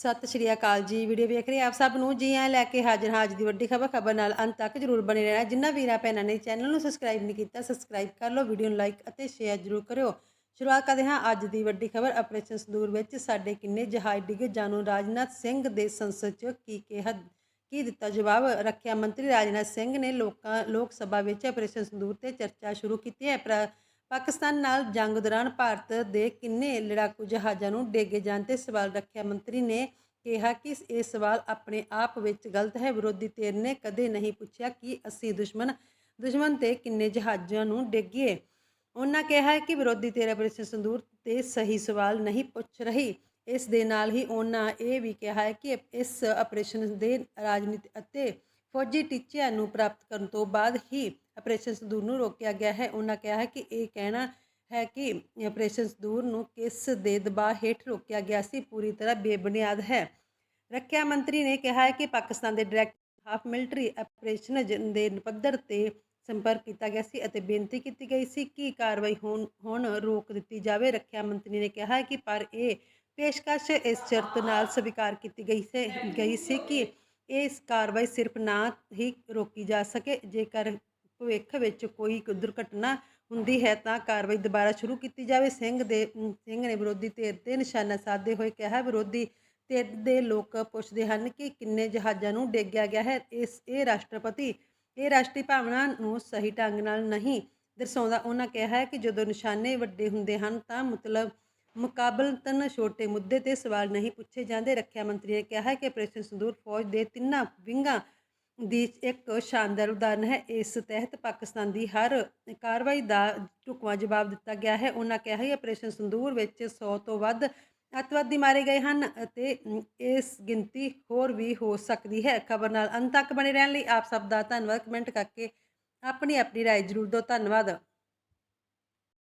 ਸਤਿ ਸ਼੍ਰੀ ਅਕਾਲ ਜੀ। ਵੀਡੀਓ ਵੇਖ ਰਹੇ ਆਪ ਸਭ ਨੂੰ? ਜੀ ਆਇਆਂ ਲੈ ਕੇ ਹਾਜ਼ਰ ਹਾਂ ਅੱਜ ਦੀ ਵੱਡੀ ਖਬਰ। ਖਬਰ ਨਾਲ ਅੰਤ ਤੱਕ ਜਰੂਰ ਬਣੇ ਰਹਿਣਾ। ਜਿੰਨਾ ਵੀਰਾਂ ਭੈਣਾਂ ਨੇ ਚੈਨਲ ਨੂੰ ਸਬਸਕ੍ਰਾਈਬ ਨਹੀਂ ਕੀਤਾ ਸਬਸਕ੍ਰਾਈਬ ਕਰ ਲਓ, ਵੀਡੀਓ ਨੂੰ ਲਾਈਕ ਅਤੇ ਸ਼ੇਅਰ ਜਰੂਰ ਕਰਿਓ। ਸ਼ੁਰੂਆਤ ਕਰਦੇ ਹਾਂ ਅੱਜ ਦੀ ਵੱਡੀ ਖਬਰ। ਆਪਰੇਸ਼ਨ ਸੰਦੂਰ ਵਿੱਚ ਸਾਡੇ ਕਿੰਨੇ ਜਹਾਜ਼ ਡਿੱਗੇ? ਜਾਣੋ, ਰਾਜਨਾਥ ਸਿੰਘ ਦੇ ਸੰਸਦ 'ਚ ਕੀ ਕਿਹਾ, ਕੀ ਦਿੱਤਾ ਜਵਾਬ? ਰੱਖਿਆ ਮੰਤਰੀ ਰਾਜਨਾਥ ਸਿੰਘ ਨੇ ਲੋਕਾਂ, ਲੋਕ ਸਭਾ ਵਿੱਚ ਆਪਰੇਸ਼ਨ ਸੰਦੂਰ ਤੇ ਚਰਚਾ ਸ਼ੁਰੂ ਕੀਤੀ ਹੈ। ਪਰ ਪਾਕਿਸਤਾਨ ਨਾਲ ਜੰਗ ਦੌਰਾਨ ਭਾਰਤ ਦੇ ਕਿੰਨੇ ਲੜਾਕੂ ਜਹਾਜ਼ਾਂ ਨੂੰ ਡੇਗੇ ਜਾਣ ਤੇ ਸਵਾਲ ਰੱਖਿਆ। ਮੰਤਰੀ ਨੇ ਕਿਹਾ ਕਿ ਇਹ ਸਵਾਲ ਆਪਣੇ ਆਪ ਵਿੱਚ ਗਲਤ ਹੈ। ਵਿਰੋਧੀ ਧਿਰ ਨੇ ਕਦੇ ਨਹੀਂ ਪੁੱਛਿਆ ਕਿ ਅਸੀਂ ਦੁਸ਼ਮਣ ਦੁਸ਼ਮਣ ਤੇ ਕਿੰਨੇ ਜਹਾਜ਼ਾਂ ਨੂੰ ਡੇਗੀਏ ਉਹਨਾਂ ਕਿਹਾ ਹੈ ਕਿ ਵਿਰੋਧੀ ਧਿਰ ਆਪਰੇਸ਼ਨ ਸੰਦੂਰ ਤੇ ਸਹੀ ਸਵਾਲ ਨਹੀਂ ਪੁੱਛ ਰਹੀ। ਇਸ ਦੇ ਨਾਲ ਹੀ ਉਹਨਾਂ ਇਹ ਵੀ ਕਿਹਾ ਹੈ ਕਿ ਇਸ ਆਪਰੇਸ਼ਨ ਦੇ ਰਾਜਨੀਤੀ ਅਤੇ ਫੌਜੀ ਟੀਚਿਆਂ ਨੂੰ ਪ੍ਰਾਪਤ ਕਰਨ ਤੋਂ ਬਾਅਦ ਹੀ ਆਪਰੇਸ਼ਨ ਸੰਦੂਰ ਨੂੰ ਰੋਕਿਆ ਗਿਆ ਹੈ। ਉਹਨਾਂ ਕਿਹਾ ਹੈ ਕਿ ਇਹ ਕਹਿਣਾ ਹੈ ਕਿ ਆਪਰੇਸ਼ਨ ਸੰਦੂਰ ਨੂੰ ਕਿਸ ਦੇ ਦਬਾਅ ਹੇਠ ਰੋਕਿਆ ਗਿਆ ਸੀ। ਪੂਰੀ ਤਰ੍ਹਾਂ ਬੇਬੁਨਿਆਦ ਹੈ। ਰੱਖਿਆ ਮੰਤਰੀ ਨੇ ਕਿਹਾ ਹੈ ਕਿ ਪਾਕਿਸਤਾਨ ਦੇ ਡਾਇਰੈਕਟਰ ਆਫ ਮਿਲਟਰੀ ਆਪਰੇਸ਼ਨ ਦੇ ਪੱਧਰ ਤੇ ਸੰਪਰਕ ਕੀਤਾ ਗਿਆ ਸੀ ਅਤੇ ਬੇਨਤੀ ਕੀਤੀ ਗਈ ਸੀ ਕਿ ਕਾਰਵਾਈ ਹੋਣ, ਹੁਣ ਰੋਕ ਦਿੱਤੀ ਜਾਵੇ। ਰੱਖਿਆ ਮੰਤਰੀ ਨੇ ਕਿਹਾ ਹੈ ਕਿ ਪਰ ਇਹ ਪੇਸ਼ਕਸ਼ ਇਸ ਸ਼ਰਤ ਨਾਲ ਸਵੀਕਾਰ ਕੀਤੀ ਗਈ ਸੀ ਗਈ ਸੀ ਕਿ ਇਸ ਕਾਰਵਾਈ ਸਿਰਫ ਨਾ ਹੀ ਰੋਕੀ ਜਾ ਸਕੇ, ਜੇਕਰ ਭਵਿੱਖ ਵਿੱਚ ਕੋਈ ਦੁਰਘਟਨਾ ਹੁੰਦੀ ਹੈ ਤਾਂ ਕਾਰਵਾਈ ਦੁਬਾਰਾ ਸ਼ੁਰੂ ਕੀਤੀ ਜਾਵੇ। ਸਿੰਘ ਦੇ ਸਿੰਘ ਨੇ ਵਿਰੋਧੀ ਧਿਰ ਤੇ ਨਿਸ਼ਾਨਾ ਸਾਧਦੇ ਹੋਏ ਕਿਹਾ, ਵਿਰੋਧੀ ਧਿਰ ਦੇ ਲੋਕ ਪੁੱਛਦੇ ਹਨ ਕਿ ਕਿੰਨੇ ਜਹਾਜ਼ਾਂ ਨੂੰ ਡੇਗਿਆ ਗਿਆ ਹੈ। ਇਸ, ਇਹ ਰਾਸ਼ਟਰਪਤੀ, ਇਹ ਰਾਸ਼ਟਰੀ ਭਾਵਨਾ ਨੂੰ ਸਹੀ ਢੰਗ ਨਾਲ ਨਹੀਂ ਦਰਸਾਉਂਦਾ। ਉਹਨਾਂ ਕਿਹਾ ਹੈ ਕਿ ਜਦੋਂ ਨਿਸ਼ਾਨੇ ਵੱਡੇ ਹੁੰਦੇ ਹਨ ਤਾਂ ਮਤਲਬ ਮੁਕਾਬਲਤਨ ਛੋਟੇ ਮੁੱਦੇ ਤੇ ਸਵਾਲ ਨਹੀਂ ਪੁੱਛੇ ਜਾਂਦੇ ਰੱਖਿਆ ਮੰਤਰੀ ਨੇ ਕਿਹਾ ਹੈ ਕਿ ਆਪਰੇਸ਼ਨ ਸੰਦੂਰ ਫੌਜ ਦੇ ਤਿੰਨਾਂ ਵਿੰਗਾਂ ਦੀ ਇੱਕ ਸ਼ਾਨਦਾਰ ਉਦਾਹਰਨ ਹੈ ਇਸ ਤਹਿਤ ਪਾਕਿਸਤਾਨ ਦੀ ਹਰ ਕਾਰਵਾਈ ਦਾ ਢੁਕਵਾਂ ਜਵਾਬ ਦਿੱਤਾ ਗਿਆ ਹੈ ਉਹਨਾਂ ਕਿਹਾ ਹੈ ਆਪਰੇਸ਼ਨ ਸੰਦੂਰ ਵਿੱਚ 100 ਤੋਂ ਵੱਧ ਅੱਤਵਾਦੀ ਮਾਰੇ ਗਏ ਹਨ ਅਤੇ ਇਸ ਗਿਣਤੀ ਹੋਰ ਵੀ ਹੋ ਸਕਦੀ ਹੈ ਖਬਰ ਨਾਲ ਅੰਤ ਤੱਕ ਬਣੇ ਰਹਿਣ ਲਈ ਆਪ ਸਭ ਦਾ ਧੰਨਵਾਦ ਕਮੈਂਟ ਕਰਕੇ ਆਪਣੀ ਆਪਣੀ رائے ਜ਼ਰੂਰ ਦਿਓ ਧੰਨਵਾਦ